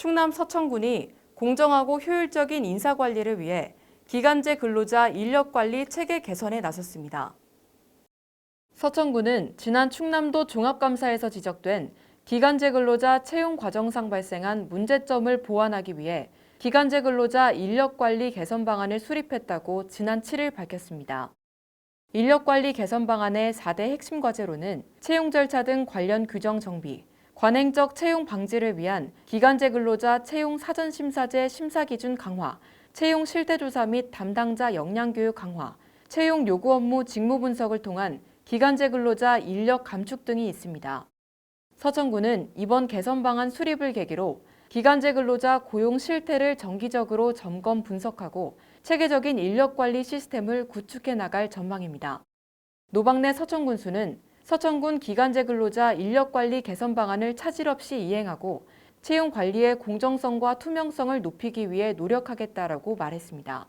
충남 서천군이 공정하고 효율적인 인사 관리를 위해 기간제 근로자 인력 관리 체계 개선에 나섰습니다. 서천군은 지난 충남도 종합감사에서 지적된 기간제 근로자 채용 과정상 발생한 문제점을 보완하기 위해 기간제 근로자 인력 관리 개선 방안을 수립했다고 지난 7일 밝혔습니다. 인력 관리 개선 방안의 4대 핵심 과제로는 채용 절차 등 관련 규정 정비, 관행적 채용 방지를 위한 기간제 근로자 채용 사전 심사제 심사 기준 강화, 채용 실태 조사 및 담당자 역량 교육 강화, 채용 요구 업무 직무 분석을 통한 기간제 근로자 인력 감축 등이 있습니다. 서천군은 이번 개선 방안 수립을 계기로 기간제 근로자 고용 실태를 정기적으로 점검 분석하고 체계적인 인력 관리 시스템을 구축해 나갈 전망입니다. 노박내 서천군수는 서천군 기간제 근로자 인력 관리 개선 방안을 차질 없이 이행하고 채용 관리의 공정성과 투명성을 높이기 위해 노력하겠다라고 말했습니다.